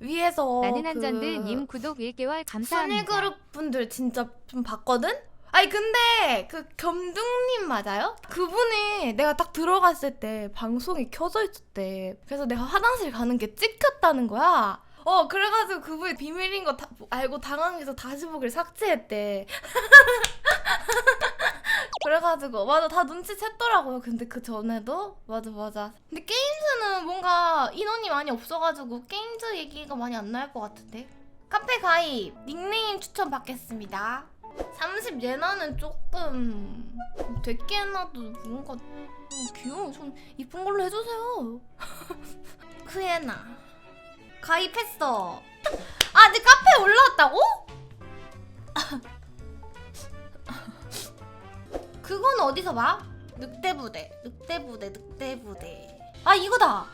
위에서 나는 그 한전드님 구독 1개월 감사합니다. 순위그룹 분들 진짜 좀 봤거든? 아니 근데 그 겸둥님 맞아요? 그분이 내가 딱 들어갔을 때 방송이 켜져 있었대. 그래서 내가 화장실 가는 게 찍혔다는 거야. 어 그래가지고 그분이 비밀인 거 다- 알고 당황해서 다시 보기를 삭제했대. 그래가지고 맞아 다 눈치챘더라고요. 근데 그 전에도 맞아 맞아. 근데 게임즈는 뭔가 인원이 많이 없어가지고 게임즈 얘기가 많이 안 나올 것 같은데. 카페 가입 닉네임 추천 받겠습니다. 30 예나는 조금 되게 해놔도 뭔가 좀 귀여워. 좀 이쁜 걸로 해주세요. 크예나 가입했어. 아, 내 카페에 올라왔다고? 그건 어디서 봐? 늑대부대, 늑대부대, 늑대부대. 아 이거다.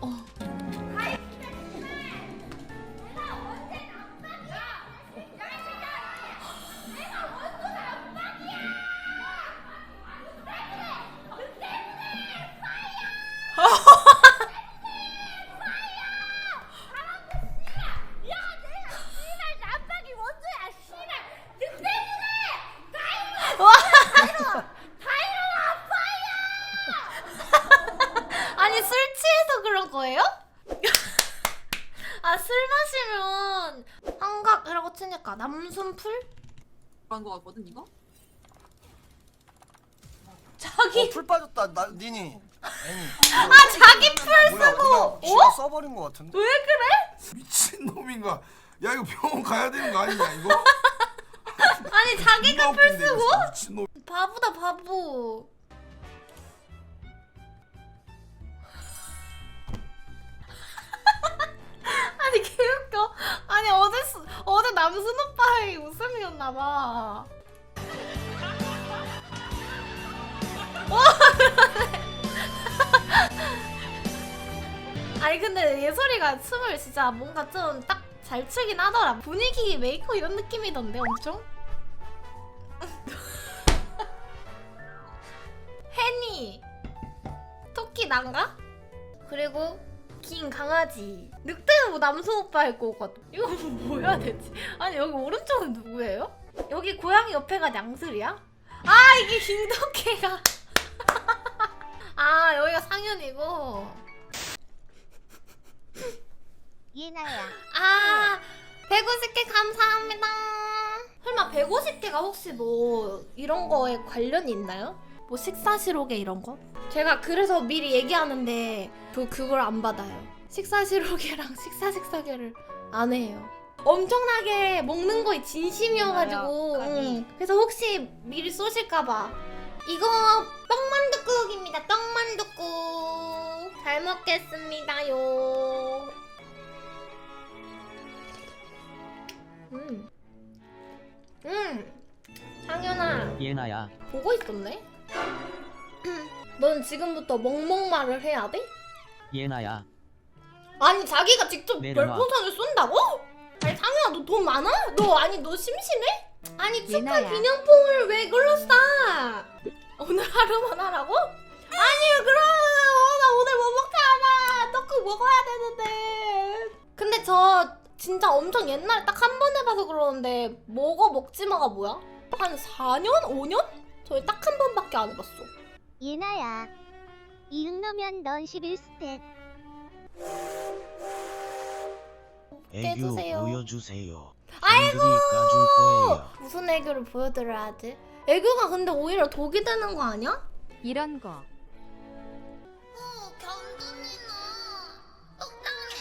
어. 그런 거예요? 아 술 마시면 한각이라고 치니까 남순풀? 그런 거 같거든 이거? 자기 어, 풀 빠졌다 나 니니 애니 아 자기 풀 뭐야 쓰고 그냥 지가 어? 써버린 거 같은데 왜 그래? 미친 놈인가? 야 이거 병원 가야 되는 거 아니냐 이거? 아니 자기가 풀 웃긴데, 쓰고? 이거 미친 놈. 바보다 바보. 아니 개웃겨. 아니 어제 수- 어제 남순 오빠의 웃음이었나 봐. 와. 아니 근데 예솔이가 춤을 진짜 뭔가 좀 딱 잘 추긴 하더라. 분위기 메이커 이런 느낌이던데 엄청. 해니 토끼 난가? 그리고 긴 강아지 늑대는 뭐 남순 오빠 할 거거든 이거 뭐 해야 되지? 아니 여기 오른쪽은 누구예요? 여기 고양이 옆에가 냥슬이야? 아 이게 김덕혜가 아 여기가 상현이고 예나야 아 150개 감사합니다 설마 150개가 혹시 뭐 이런 거에 관련이 있나요? 뭐 식사시록에 이런 거? 제가 그래서 미리 얘기하는데 그 그걸 안 받아요. 식사시록이랑 식사식사계를 안 해요. 엄청나게 먹는 거에 진심이어가지고. 응. 그래서 혹시 미리 쏘실까봐 이거 떡만둣국입니다. 떡만둣국 잘 먹겠습니다요. 음, 음, 상현아. 예나야 보고 있었네? 넌 지금부터 멍멍말을 해야 돼? 예나야 아니 자기가 직접 내려놔. 별풍선을 쏜다고? 아니 상현아 너돈 많아? 너 아니 너 심심해? 아니 축하 예나야. 기념품을 왜 글로 싸? 오늘 하루만 하라고? 아니 그럼 나 오늘 못 먹잖아 떡국 먹어야 되는데 근데 저 진짜 엄청 옛날에 딱 한 번 해봐서 그러는데 먹어 먹지마가 뭐야? 한 4년? 5년? 저희 딱 한 번밖에 안 해봤어 예나야 이 정도면 넌 11스탯 해주세요. 애교 보여주세요. 아이고! 팬들이 까줄 거예요. 무슨 애교를 보여드려야지? 애교가 근데 오히려 독이 되는 거 아니야? 이런 거. 어, 견돈이나 똑당해.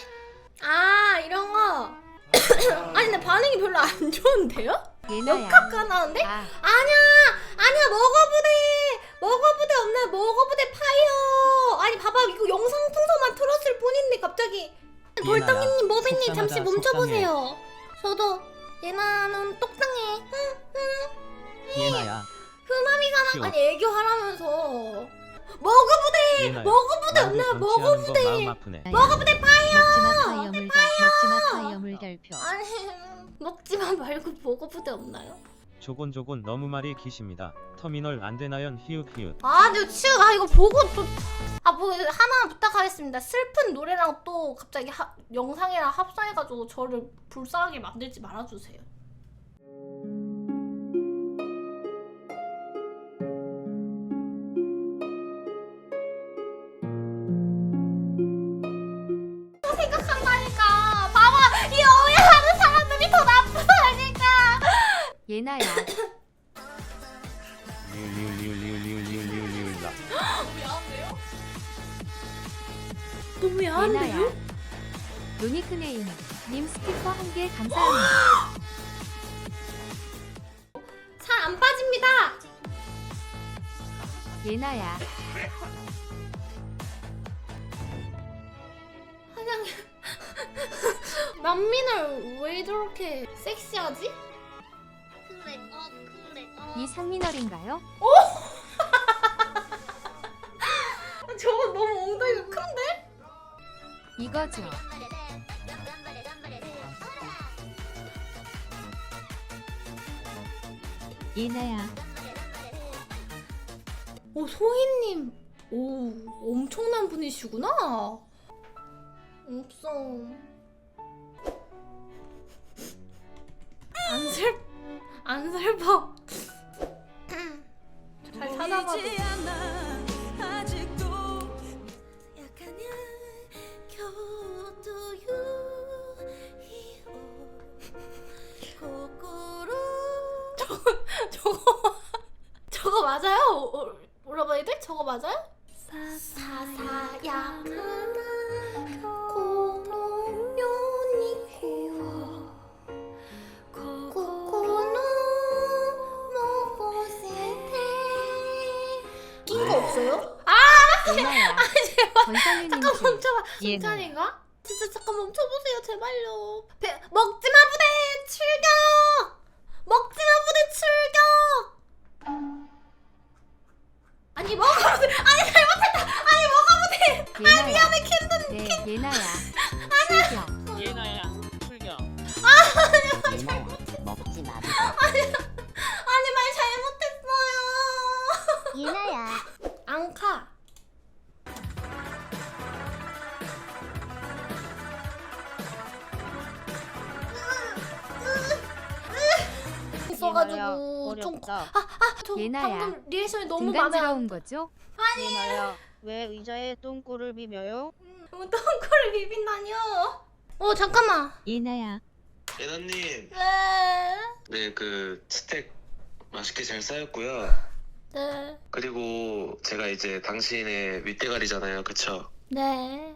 아 이런 거. 아니 근데 반응이 별로 안 좋은데요? 예나야. 역학가 나는데? 아, 아니야 아니야 먹어부대 먹어부대 없네 먹어부대 파이어! 아니 봐봐 이거 영상 통서만 틀었을 뿐인데 갑자기. 돌덩이님 모비님 잠시 속상하다, 멈춰보세요. 저도 예나는 똑당해. 예나야. 흐마미가 나 쉬워. 아니 애교하라면서. 먹어부대! 예나야 먹어부대 마음 먹어부대! 아프네. 먹어부대 파이어! 먹지마 파이어. 먹지마 파이어 물 결표. 아니 먹지마 말고 먹어부대 없나요? 조곤조곤 너무 말이 기십니다. 터미널 안 되나연 히읗 히읗. 아, 근데 치우, 아, 이거 보고 또. 아, 뭐, 하나 부탁하겠습니다. 슬픈 노래랑 또 갑자기 하, 영상이랑 합성해가지고 저를 불쌍하게 만들지 말아주세요. 예나야. 리을 리을 리을 리을 리을 리을 리을라 너무 예나야. 루니크네임. 님 스티커 한 개 감사합니다. 잘 안 빠집니다. 예나야. 난민을 왜 저렇게 섹시하지? 이 상민얼인가요? 저거 너무 엉덩이가 큰데? 이거죠. 예나야. 오 소희님 오 엄청난 분이시구나 없어 안 슬... 안 슬퍼 잘 찾아봐도 저거 저거 저거 맞아요? 어, 오라버니들 저거 맞아요? 없어요? 아. 제발 권상윤님 잠깐 줄. 멈춰봐 예나. 순찬인가? 진짜 잠깐 멈춰보세요 제발요 배, 먹지마 부대 출격! 먹지마 부대 출격! 아니 먹어 부대 아니 잘못했다 아니 먹어 부대 예나야. 미안해 캔든. 네 예나야. 앙카 있어가지고 좀 아아저 예나야. 방금 리액션이 너무 마음에 등간지러운 거죠? 예나야 왜 의자에 똥꼬를 비벼요? 안 똥꼬를 비빈다뇨 어 잠깐만 예나야. 예나님, 네 네, 그 스택 맛있게 잘 쌓였고요. 네, 그리고 제가 이제 당신의 윗대가리잖아요, 그쵸? 네,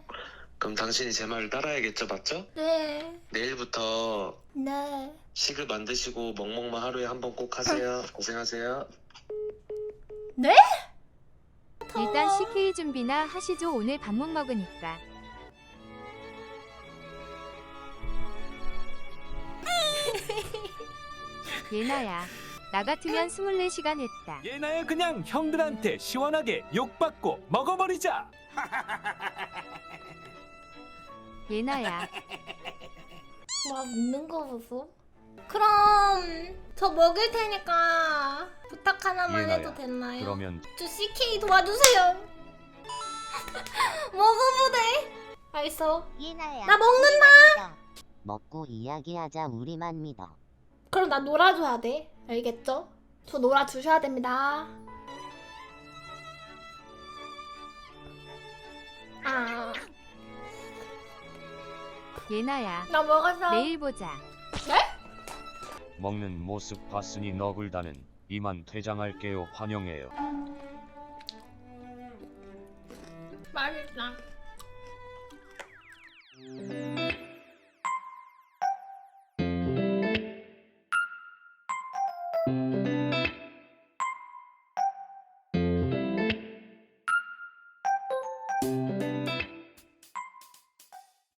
그럼 당신이 제 말을 따라야겠죠, 맞죠? 네, 내일부터 네. 식을 만드시고 먹먹만 하루에 한 번 꼭 하세요. 고생하세요. 일단 CK 준비나 하시죠. 오늘 밥 못 먹으니까. 예나야. 나 같으면 24시간 했다. 예나야 그냥 형들한테 시원하게 욕받고 먹어버리자. 예나야. 와 웃는 거 보소. 그럼 저 먹을 테니까 부탁 하나만 예나야, 해도 되나요? 그러면 저 CK 도와주세요. 먹어보대. 알겠어. 예나야 나 먹는다. 먹고 이야기하자 우리만 믿어 그럼 나 놀아줘야 돼. 알겠죠? 저 놀아주셔야 됩니다. 아, 예나야. 나 먹었어. 내일 보자. 먹는 모습 봤으니 너굴다는 이만 퇴장할게요 환영해요 맛있다.